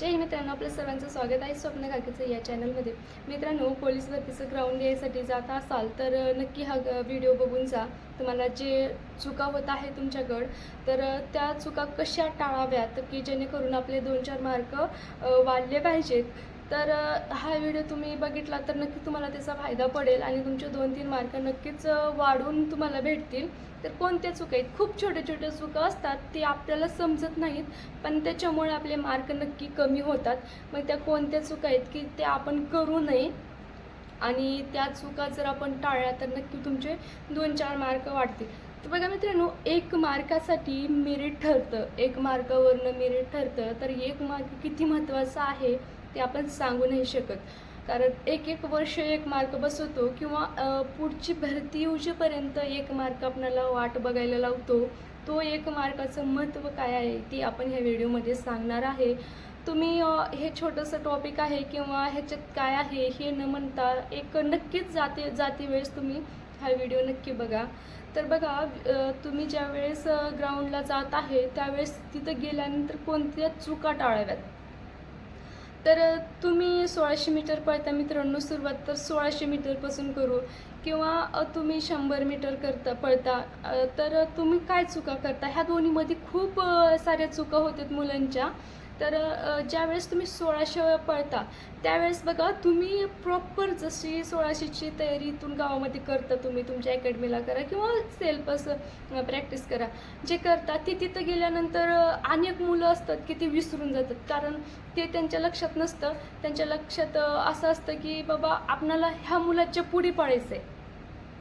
जय मित्रांनो आपल्या सर्वांचं स्वागत आहे स्वप्न काकीचं या चॅनलमध्ये. मित्रांनो पोलीस भरतीचं ग्राउंड यायसाठी जात असाल तर नक्की हा व्हिडिओ बघून जा. तुम्हाला जे चुका होत आहे तुमच्याकड तर त्या चुका कशा टाळाव्यात की जेणेकरून आपले दोन चार मार्क वाढले पाहिजेत? तर हा व्हिडिओ तुम्ही बघितला तर नक्की तुम्हाला त्याचा फायदा पडेल आणि तुमचे दोन तीन मार्क नक्कीच वाढून तुम्हाला भेटतील. तर कोणत्या चुका आहेत? खूप छोट्या छोट्या चुका असतात ते आपल्याला समजत नाहीत पण त्याच्यामुळे आपले मार्क नक्की कमी होतात. मग त्या कोणत्या चुका आहेत की ते आपण करू नये आणि त्या चुका जर आपण टाळल्या तर नक्की तुमचे दोन चार मार्क वाढतील. तर बघा मित्रांनो एक मार्कासाठी मेरिट ठरतं. एक मार्कावरनं मेरिट ठरतं. तर एक मार्क किती महत्त्वाचा आहे? ते आपण सांगू नाही शकत. कारण एक एक वर्ष एक मार्क बसवतो किंवा पुढची भरती येऊजेपर्यंत एक मार्क आपणाला वाट बघायला लावतो. तो एक मार्काचं महत्त्व काय आहे ते आपण ह्या व्हिडिओमध्ये सांगणार आहे. तुम्ही हे छोटंसं टॉपिक आहे किंवा ह्याच्यात काय आहे हे न म्हणता एक नक्कीच जाते जाते वेळेस तुम्ही हा व्हिडिओ नक्की बघा. तर बघा तुम्ही ज्या वेळेस ग्राउंडला जात आहे त्यावेळेस तिथं गेल्यानंतर कोणत्या चुका टाळाव्यात? तर तुम्ही सोळाशे मीटर पळता मित्रांनो सुरुवात तर सोळाशे मीटरपासून करू. किंवा तुम्ही शंभर मीटर करता पळता तर तुम्ही काय चुका करता? ह्या दोन्हीमध्ये खूप साऱ्या चुका होतात मुलांच्या. तर ज्यावेळेस तुम्ही सोळाशे पळता त्यावेळेस बघा तुम्ही प्रॉपर जशी सोळाशेची तयारी इथून गावामध्ये करता तुम्ही तुमच्या अकॅडमीला करा किंवा सेल्फ असं प्रॅक्टिस करा. जे करता ते तिथं गेल्यानंतर अनेक मुलं असतात की ते विसरून जातात. कारण ते त्यांच्या लक्षात नसतं. त्यांच्या लक्षात असं असतं की बाबा आपणाला ह्या मुलाच्या पुढे पाळायचं आहे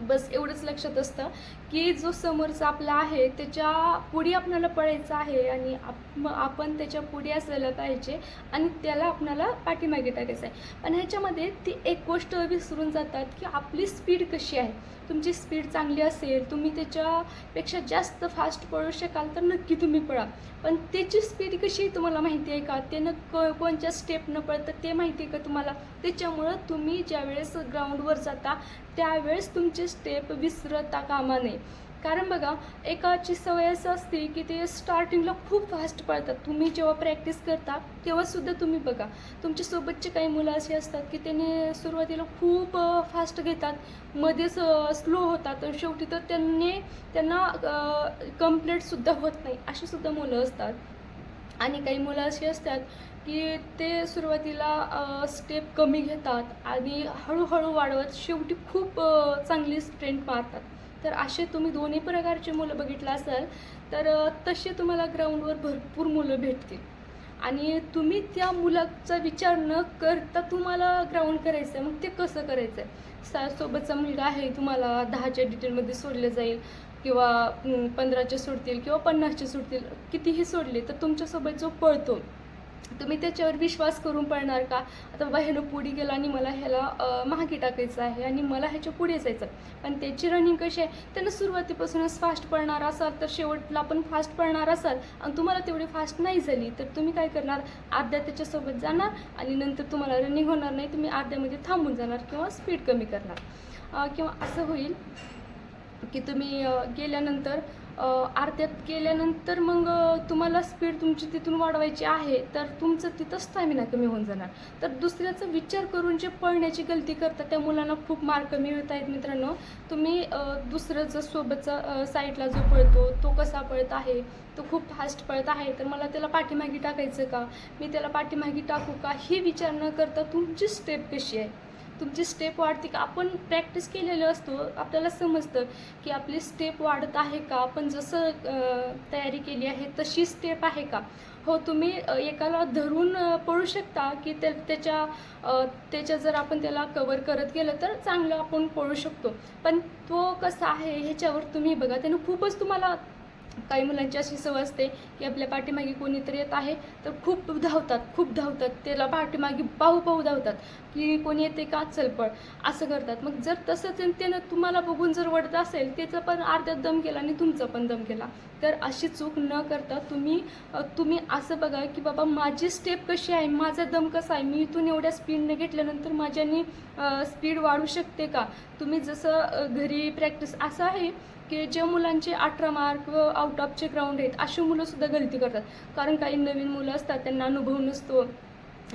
बस एवढंच लक्षात असतं. की जो समोरचा आपला आहे त्याच्या पुढे आपल्याला पळायचं आहे आणि आप आपण त्याच्या पुढे असायला पाहिजे आणि त्याला आपल्याला पाठीमागे टाकायचं आहे. पण ह्याच्यामध्ये ती एक गोष्ट विसरून जातात की आपली स्पीड कशी आहे. तुमची स्पीड चांगली असेल तुम्ही त्याच्यापेक्षा जास्त फास्ट पळू शकाल तर नक्की तुम्ही पळा. पण त्याची स्पीड कशी आहे तुम्हाला माहिती आहे का? ते न क कोणत्या स्टेपनं पळतं ते माहिती आहे का तुम्हाला? त्याच्यामुळं तुम्ही ज्यावेळेस ग्राउंडवर जाता त्यावेळेस तुमचे स्टेप विसरता कामा नये. कारण बघा एकाची सवय असं असते की ते स्टार्टिंगला खूप फास्ट पळतात. तुम्ही जेव्हा प्रॅक्टिस करता तेव्हासुद्धा तुम्ही बघा. तुमच्यासोबतचे काही मुलं असे असतात की त्यांनी सुरुवातीला खूप फास्ट घेतात मध्येच स्लो होतात आणि शेवटी तर त्यांनी त्यांना कम्प्लीटसुद्धा होत नाही. अशीसुद्धा मुलं असतात. आणि काही मुलं अशी असतात की ते सुरुवातीला स्टेप कमी घेतात आणि हळूहळू वाढवत शेवटी खूप चांगली स्ट्रेंथ मारतात. तर असे तुम्ही दोन्ही प्रकारचे मुलं बघितलं असाल तर तसे तुम्हाला ग्राउंडवर भरपूर मुलं भेटतील. आणि तुम्ही त्या मुलाचा विचार न करता तुम्हाला ग्राउंड करायचं आहे मग ते कसं करायचं आहे सा सोबतचा मुलगा आहे तुम्हाला दहाच्या डिटेलमध्ये सोडलं जाईल किंवा पंधराचे सोडतील किंवा पन्नासचे सोडतील कितीही सोडले तर तुमच्यासोबत जो पळतो तुम्ही त्याच्यावर विश्वास करून पळणार का? आता बाबा ह्यानं पुढे गेला आणि मला ह्याला अं, मागे टाकायचं आहे आणि मला ह्याच्या पुढे जायचं पण त्याची रनिंग कशी आहे? त्यानं सुरुवातीपासूनच फास्ट पळणार असाल तर शेवटला पण फास्ट पळणार असाल आणि तुम्हाला तेवढी फास्ट नाही झाली तर तुम्ही काय करणार? अर्ध्या त्याच्यासोबत जाणार आणि नंतर तुम्हाला रनिंग होणार नाही. तुम्ही अर्ध्यामध्ये थांबून जाणार किंवा स्पीड कमी करणार. किंवा असं होईल की तुम्ही गेल्यानंतर आरत्यात केल्यानंतर मग तुम्हाला स्पीड तुमची तिथून वाढवायची आहे तर तुमचं तिथं स्टॅमिना कमी होऊन जाणार. तर दुसऱ्याचा विचार करून जे पळण्याची गलती करतात त्या मुलांना खूप मार्क मिळत आहेत मित्रांनो. तुम्ही दुसरं जर सोबतचा साईडला जो पळतो तो कसा पळत आहे तो खूप फास्ट पळत आहे तर मला त्याला पाठीमागे टाकायचं का? मी त्याला पाठीमागे टाकू का? हे विचार न करता तुमची स्टेप कशी आहे? तुमची स्टेप वाढते का? आपण प्रॅक्टिस केलेलं असतो. आपल्याला समजतं की आपली स्टेप वाढत आहे का? आपण जसं तयारी केली आहे तशी स्टेप आहे का? हो तुम्ही एकाला धरून पळू शकता की त्या त्याच्या त्याच्या जर आपण त्याला कवर करत गेलं तर चांगलं आपण पळू शकतो. पण तो कसा आहे ह्याच्यावर तुम्ही बघा. त्यानं खूपच तुम्हाला काही मुलांची अशी सवय असते की आपल्या पाठीमागे कोणीतरी येत आहे तर खूप धावतात खूप धावतात. त्याला पाठीमागे पाहू पाहू धावतात की कोणी येते का? चल पळ. असं करतात. मग जर तसंच त्यानं तुम्हाला बघून जर वडत असेल त्याचा पण अर्ध्यात दम केला आणि तुमचा पण दम केला. तर अशी चूक न करता तुम्ही तुम्ही असं बघा की बाबा माझी स्टेप कशी आहे माझा दम कसा आहे? मी इथून एवढ्या स्पीडने घेतल्यानंतर माझ्यानी स्पीड वाढू शकते का? तुम्ही जसं घरी प्रॅक्टिस असं आहे की ज्या मुलांचे अठरा मार्क व आउट ऑफचे ग्राउंड आहेत अशी मुलंसुद्धा गलती करतात. कारण काही नवीन मुलं असतात त्यांना अनुभव नसतो.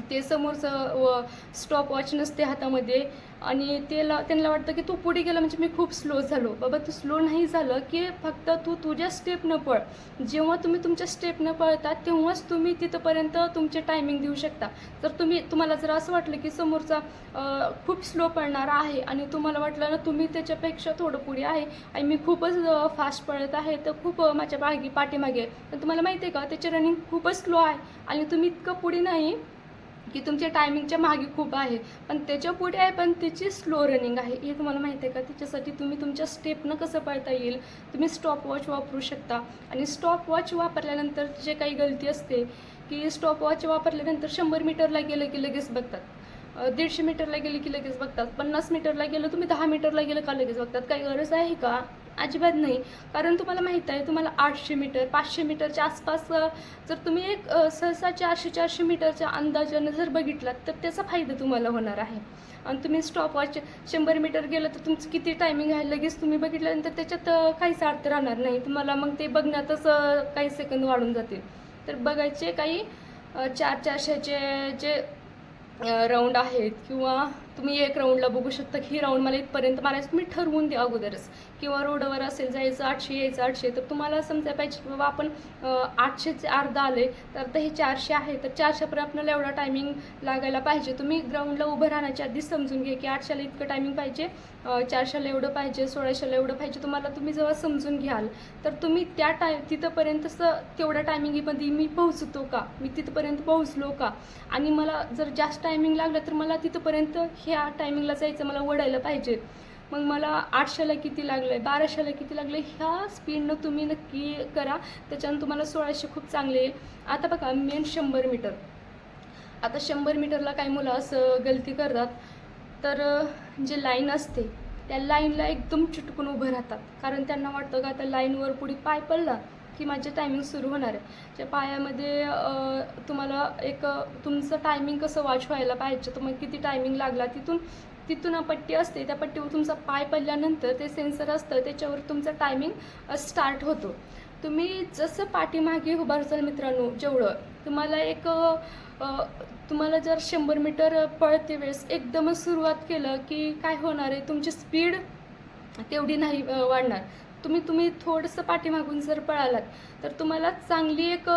ते समोरचं व स्टॉप वॉच नसते हातामध्ये. आणि त्याला त्यांना वाटतं की तू पुढे गेला म्हणजे मी खूप स्लो झालो. बाबा तू स्लो नाही झालं की फक्त तू तुझ्या स्टेपनं पळ. जेव्हा तुम्ही तुमच्या स्टेपनं पळता तेव्हाच तुम्ही तिथंपर्यंत तुमचे टायमिंग देऊ शकता. जर तुम्ही तुम्हाला जर असं वाटलं की समोरचा खूप स्लो पळणारा आहे आणि तुम्हाला वाटलं ना तुम्ही त्याच्यापेक्षा थोडं पुढे आहे आणि मी खूपच फास्ट पळत आहे तर खूप माझ्या मागे पाठीमागे. तर तुम्हाला माहिती आहे का त्याचे रनिंग खूपच स्लो आहे आणि तुम्ही इतकं पुढे नाही की तुमच्या टायमिंगच्या मागे खूप आहे. पण त्याच्या पुढे आहे पण त्याची स्लो रनिंग आहे. हे तुम्हाला माहिती आहे का? त्याच्यासाठी तुम्ही तुमच्या स्टेपनं कसं पळता येईल? तुम्ही स्टॉपवॉच वापरू शकता. आणि स्टॉपवॉच वापरल्यानंतर जे काही गलती असते की स्टॉपवॉच वापरल्यानंतर शंभर मीटरला गेलं की लगेच बघतात. दीडशे मीटरला गेले की लगेच बघतात. पन्नास मीटरला गेलं तुम्ही दहा मीटरला गेलं का लगेच बघतात? काही गरज आहे का? अजिबात नाही. कारण तुम्हाला माहीत आहे तुम्हाला आठशे मीटर पाचशे मीटरच्या आसपास जर तुम्ही एक सहसा चारशे चारशे मीटरच्या अंदाजानं जर बघितलात तर त्याचा फायदा तुम्हाला होणार आहे. आणि तुम्ही स्टॉप वॉच शंभर मीटर गेलं तर तुमचं किती टायमिंग आहे लगेच तुम्ही बघितल्यानंतर त्याच्यात काहीच अर्थ राहणार नाही. तुम्हाला मग ते बघण्यातच काही सेकंद वाढून जातील. तर बघायचे काही चार चारशेचे जे राऊंड आहेत किंवा तुम्ही एक राऊंडला बघू शकता की ही राऊंड मला इथपर्यंत मारायचं तुम्ही ठरवून द्या अगोदरच. किंवा रोडवर असेल जायचं आठशे यायचं आठशे तर तुम्हाला समजायला पाहिजे की बाबा आपण आठशेचे अर्धा आले तर आता हे चारशे आहे तर चारशेपर्यंत आपल्याला एवढा टायमिंग लागायला पाहिजे. तुम्ही ग्राउंडला उभं राहण्याच्या आधीच समजून घ्या की आठशेला इतकं टायमिंग पाहिजे चारशेला एवढं पाहिजे सोळाशेला एवढं पाहिजे तुम्हाला तुम्ही जेव्हा समजून घ्याल तर तुम्ही त्या टाय तिथंपर्यंत स तेवढ्या टायमिंगमध्ये मी पोहोचतो का? मी तिथपर्यंत पोहोचलो का? आणि मला जर जास्त टायमिंग लागलं तर मला तिथपर्यंत ह्या टायमिंगला जायचं मला वडायला पाहिजे. मग मला आठशेला किती लागलं आहे बाराशेला किती लागलं आहे ह्या स्पीडनं तुम्ही नक्की करा. त्याच्यानं तुम्हाला सोळाशे खूप चांगले येईल. आता बघा मेन शंभर मीटर आता शंभर मीटरला काही मुलं असं गलती करतात. तर जे लाईन असते त्या लाईनला एकदम चिटकून उभं राहतात. कारण त्यांना वाटतं का आता लाईनवर पुढे पाय पडला. की माझे टायमिंग सुरू होणार आहे. त्या पायामध्ये तुम्हाला एक तुमचं टायमिंग कसं वॉच व्हायला पाहिजे मग किती टायमिंग लागला तिथून तिथून पट्टी असते त्या पट्टीवर तुमचा पाय पडल्यानंतर ते सेन्सर असतं त्याच्यावर तुमचं टायमिंग स्टार्ट होतो. तुम्ही जसं पाठीमागे उभारचाल मित्रांनो जेवढं तुम्हाला एक तुम्हाला जर शंभर मीटर पळते वेळेस एकदमच सुरुवात केलं की काय होणार आहे तुमची स्पीड तेवढी नाही वाढणार. तुम्ही तुम्ही थोडंसं पाठीमागून जर पळालात तर तुम्हाला चांगली एक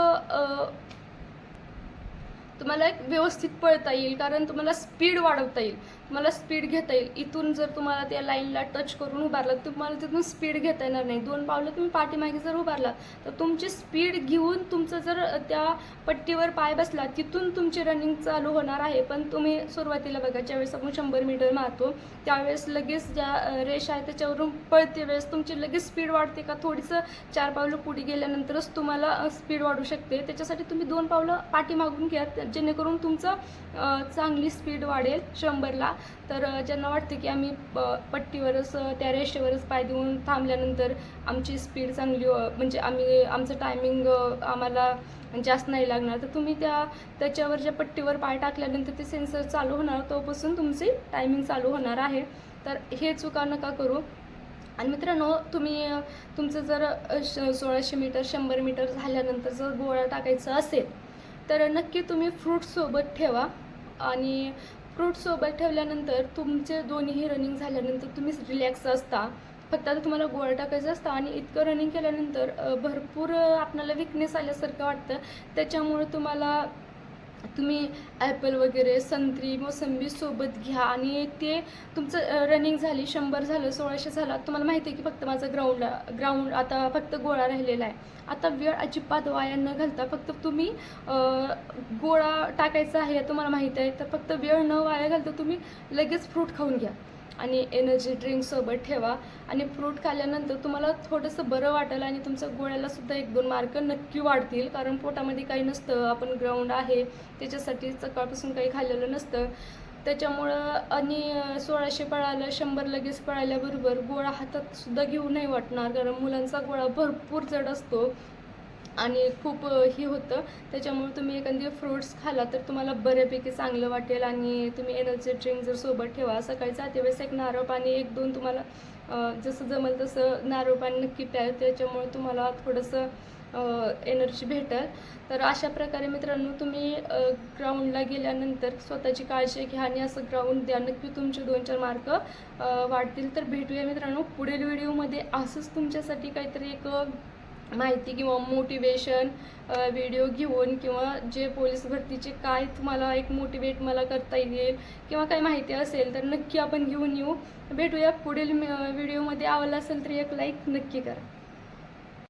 तुम्हाला एक व्यवस्थित पळता येईल कारण तुम्हाला स्पीड वाढवता येईल. तुम्हाला स्पीड घेता येईल. इथून जर तुम्हाला त्या लाईनला टच करून उभारलात तुम्हाला तिथून स्पीड घेता येणार नाही. दोन पावलं तुम्ही पाठीमागे जर उभारलात तर तुमची स्पीड घेऊन तुमचं जर त्या पट्टीवर पाय बसला तिथून तुमची रनिंग चालू होणार आहे. पण तुम्ही सुरुवातीला बघा ज्यावेळेस आपण शंभर मीटर मारतो त्यावेळेस लगेच ज्या रेष आहे त्याच्यावरून पळते वेळेस तुमची लगेच स्पीड वाढते का? थोडीसं चार पावलं पुढे गेल्यानंतरच तुम्हाला स्पीड वाढू शकते. त्याच्यासाठी तुम्ही दोन पावलं पाठीमागून घ्या. जेणेकरून तुमचं चांगली स्पीड वाढेल शंभरला. तर ज्यांना वाटतं की आम्ही प- पट्टीवरच त्या रेषेवरच पाय देऊन थांबल्यानंतर आमची स्पीड चांगली म्हणजे आम्ही आमचं टायमिंग आम्हाला जास्त नाही लागणार. तर तुम्ही त्या त्याच्यावर ज्या पट्टीवर पाय टाकल्यानंतर ते सेन्सर चालू होणार तोपासून तुमची टायमिंग चालू होणार आहे. तर हे चुका नका करू. आणि मित्रांनो तुम्ही तुमचं जर श सोळाशे मीटर शंभर मीटर झाल्यानंतर जर गोळा टाकायचा असेल तर नक्की तुम्ही फ्रूटसोबत ठेवा. आणि फ्रूटसोबत ठेवल्यानंतर तुमचे दोन्हीही रनिंग झाल्यानंतर तुम्ही रिलॅक्स असता. फक्त आता तुम्हाला गोळा टाकायचं असतं आणि इतकं रनिंग केल्यानंतर भरपूर आपणाला आपल्याला विकनेस आल्यासारखं वाटतं. त्याच्यामुळे तुम्हाला तुम्ही ॲपल वगैरे संत्री मोसंबी सोबत घ्या. आणि ते तुमचं रनिंग झाली शंभर झालं सोळाशे झाला तुम्हाला माहिती आहे की फक्त माझं ग्राउंडला ग्राउंड आता फक्त गोळा राहिलेला आहे. आता वेळ अजिबात वाया न घालता फक्त तुम्ही गोळा टाकायचा आहे तुम्हाला माहीत आहे. तर फक्त वेळ न वाया घालता तुम्ही लगेच फ्रूट खाऊन घ्या. आणि एनर्जी ड्रिंकसोबत ठेवा. आणि फ्रूट खाल्ल्यानंतर तुम्हाला थोडंसं बरं वाटेल आणि तुमच्या गोळ्यालासुद्धा एक दोन मार्क नक्की वाढतील. कारण पोटामध्ये काही नसतं. आपण ग्राउंड आहे. त्याच्यासाठी सकाळपासून काही खाल्लेलं नसतं. त्याच्यामुळं आणि सोळाशे पळालं शंभर लगेच पळाल्याबरोबर गोळा हातात सुद्धा घेऊ नाही वाटणार. कारण मुलांचा गोळा भरपूर जड असतो. आणि खूप हे होतं. त्याच्यामुळे तुम्ही एखादी फ्रूट्स खाला तर तुम्हाला बऱ्यापैकी चांगलं वाटेल आणि तुम्ही एनर्जी ड्रिंक जर सोबत ठेवा सकाळी जाते वेळेस एक नारळ पाणी एक दोन तुम्हाला जसं जमेल तसं नारळ पाणी नक्की प्या. त्याच्यामुळे तुम्हाला थोडंसं एनर्जी भेटेल. तर अशा प्रकारे मित्रांनो तुम्ही ग्राउंडला गेल्यानंतर स्वतःची काळजी घ्या आणि असं ग्राउंड द्या. नक्की तुमचे दोन चार मार्क वाढतील. तर भेटूया मित्रांनो पुढील व्हिडिओमध्ये असंच तुमच्यासाठी काहीतरी एक माहिती किंवा मोटिवेशन व्हिडिओ घेऊन किंवा जे पोलीस भरतीचे काय तुम्हाला एक मोटिवेट मला करता येईल किंवा काही माहिती असेल तर नक्की आपण घेऊन येऊ. भेटूया पुढील व्हिडिओमध्ये आवडला असेल तर एक लाईक नक्की करा.